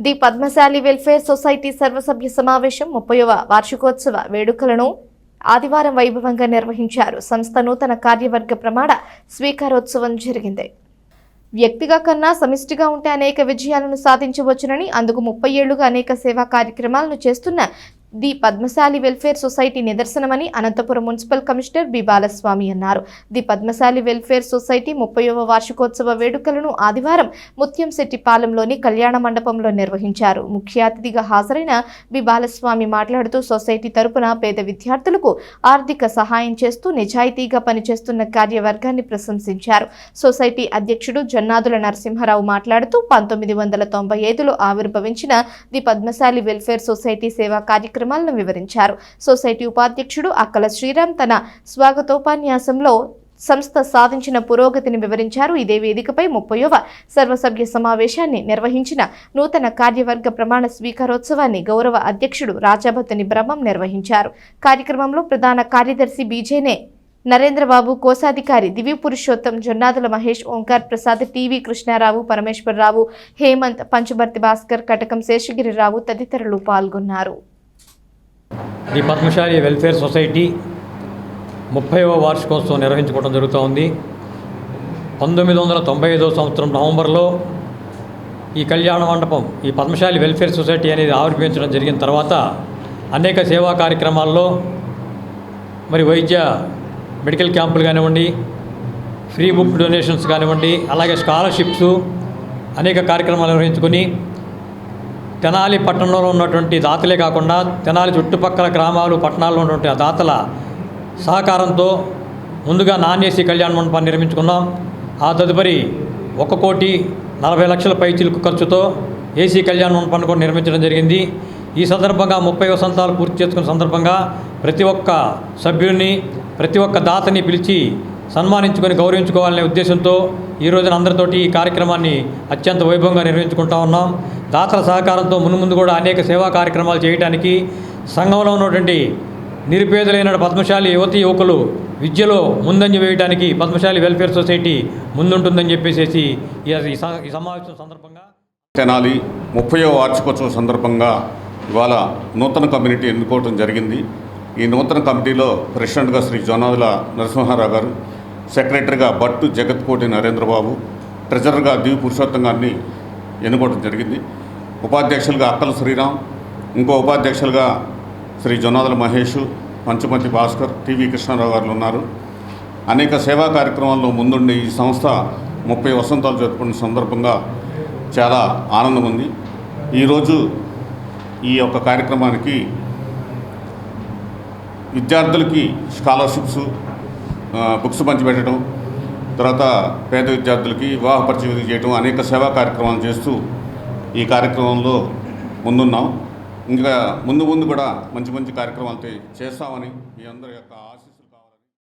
The Padmashali welfare society సర్వసభ్య సమావేశం ముప్పైవ వార్షికోత్సవ వేడుకలను ఆదివారం వైభవంగా నిర్వహించారు. సంస్థ నూతన కార్యవర్గ ప్రమాణ స్వీకారోత్సవం జరిగింది. వ్యక్తిగా కన్నా సమిష్టిగా ఉంటే అనేక విజయాలను సాధించవచ్చునని అందుకు ముప్పై ఏళ్ళుగా అనేక సేవా కార్యక్రమాలను చేస్తున్న ది పద్మశాలి వెల్ఫేర్ సొసైటీ నిదర్శనమని Anantapuram municipal commissioner B Balaswamy అన్నారు. ది పద్మశాలి వెల్ఫేర్ సొసైటీ ముప్పైవ వార్షికోత్సవ వేడుకలను ఆదివారం ముత్యంశెట్టిపాలెంలోని కళ్యాణ మండపంలో నిర్వహించారు. ముఖ్య అతిథిగా హాజరైన బి బాలస్వామి మాట్లాడుతూ సొసైటీ తరపున పేద విద్యార్థులకు ఆర్థిక సహాయం చేస్తూ నిజాయితీగా పనిచేస్తున్న కార్యవర్గాన్ని ప్రశంసించారు. సొసైటీ అధ్యక్షుడు జన్నాదుల నరసింహారావు మాట్లాడుతూ పంతొమ్మిది వందల తొంభై ఐదులో ఆవిర్భవించిన ది పద్మశాలి వెల్ఫేర్ సొసైటీ సేవా కార్యక్రమాలను వివరించారు. సొసైటీ ఉపాధ్యక్షుడు అక్కల శ్రీరామ్ తన స్వాగతోపన్యాసంలో సంస్థ సాధించిన పురోగతిని వివరించారు. ఇదే వేదికపై ముప్పైవ సర్వసభ్య సమావేశాన్ని నిర్వహించిన నూతన కార్యవర్గ ప్రమాణ స్వీకారోత్సవాన్ని గౌరవ అధ్యక్షుడు రాజాభత్తుని బ్రహ్మం నిర్వహించారు. కార్యక్రమంలో ప్రధాన కార్యదర్శి బీజేనే నరేంద్రబాబు కోశాధికారి దివ్య పురుషోత్తం జొన్నాదుల మహేష్ ఓంకార్ ప్రసాద్ టీవీ కృష్ణారావు పరమేశ్వరరావు హేమంత్ పంచభర్తి భాస్కర్ కటకం శేషగిరిరావు తదితరులు పాల్గొన్నారు. ది పద్మశాలి వెల్ఫేర్ సొసైటీ ముప్పైవ వార్షికోత్సవం నిర్వహించుకోవడం జరుగుతూ ఉంది పంతొమ్మిది వందల తొంభై ఐదో సంవత్సరం నవంబర్లో ఈ కళ్యాణ మండపం ఈ పద్మశాలి వెల్ఫేర్ సొసైటీ అనేది ఆవిర్భవించడం జరిగిన తర్వాత అనేక సేవా కార్యక్రమాల్లో మరి వైద్య మెడికల్ క్యాంపులు కానివ్వండి ఫ్రీ బుక్ డొనేషన్స్ కానివ్వండి అలాగే స్కాలర్షిప్స్ అనేక కార్యక్రమాలు నిర్వహించుకొని తెనాలి పట్టణంలో ఉన్నటువంటి దాతలే కాకుండా తెనాలి చుట్టుపక్కల గ్రామాలు పట్టణాల్లో ఉన్నటువంటి ఆ దాతల సహకారంతో ముందుగా నాన్ ఏసీ కళ్యాణ మండపాన్ని నిర్మించుకున్నాం. ఆ తదుపరి ఒక కోటి నలభై లక్షల పైచిలుకు ఖర్చుతో ఏసీ కళ్యాణ మండపాన్ని కూడా నిర్మించడం జరిగింది. ఈ సందర్భంగా ముప్పై వసంతాలు పూర్తి చేసుకున్న సందర్భంగా ప్రతి ఒక్క సభ్యుడిని ప్రతి ఒక్క దాతని పిలిచి సన్మానించుకొని గౌరవించుకోవాలనే ఉద్దేశంతో ఈ రోజున అందరితోటి ఈ కార్యక్రమాన్ని అత్యంత వైభవంగా నిర్వహించుకుంటా ఉన్నాం. దాతల సహకారంతో మున్ముందు కూడా అనేక సేవా కార్యక్రమాలు చేయడానికి సంఘంలో ఉన్నటువంటి నిరుపేదలైన పద్మశాలి యువతి యువకులు విద్యలో ముందంజ వేయడానికి పద్మశాలి వెల్ఫేర్ సొసైటీ ముందుంటుందని చెప్పేసి ఈ ఈ సమావేశం సందర్భంగా తెనాలి ముప్పయో వార్షికోత్సవం సందర్భంగా ఇవాళ నూతన కమ్యూనిటీ ఎన్నుకోవడం జరిగింది. ఈ నూతన కమిటీలో ప్రెసిడెంట్గా శ్రీ జోనాదుల నరసింహారావు గారు సెక్రటరీగా భట్టు జగత్కోటి నరేంద్రబాబు ట్రెజరర్గా దివి పురుషోత్తం గారిని ఎన్నుకోవడం జరిగింది. ఉపాధ్యక్షులుగా అక్కల శ్రీరామ్ ఇంకో ఉపాధ్యక్షులుగా శ్రీ జొనాదుల మహేష్ పంచమతి భాస్కర్ టీవీ కృష్ణారావు గారు ఉన్నారు. అనేక సేవా కార్యక్రమాల్లో ముందుండి ఈ సంస్థ ముప్పై వసంతాలు జరుపుకున్న సందర్భంగా చాలా ఆనందం ఉంది. ఈరోజు ఈ యొక్క కార్యక్రమానికి విద్యార్థులకి స్కాలర్షిప్స్ బుక్స్ పంచిపెట్టడం తర్వాత పేద విద్యార్థులకి వివాహ పరిచయం చేయడం అనేక సేవా కార్యక్రమాలు చేస్తూ ఈ కార్యక్రమంలో ముందున్నాం. ఇంకా ముందు ముందు కూడా మంచి మంచి కార్యక్రమాలు చేస్తామని మీ అందరి యొక్క ఆశ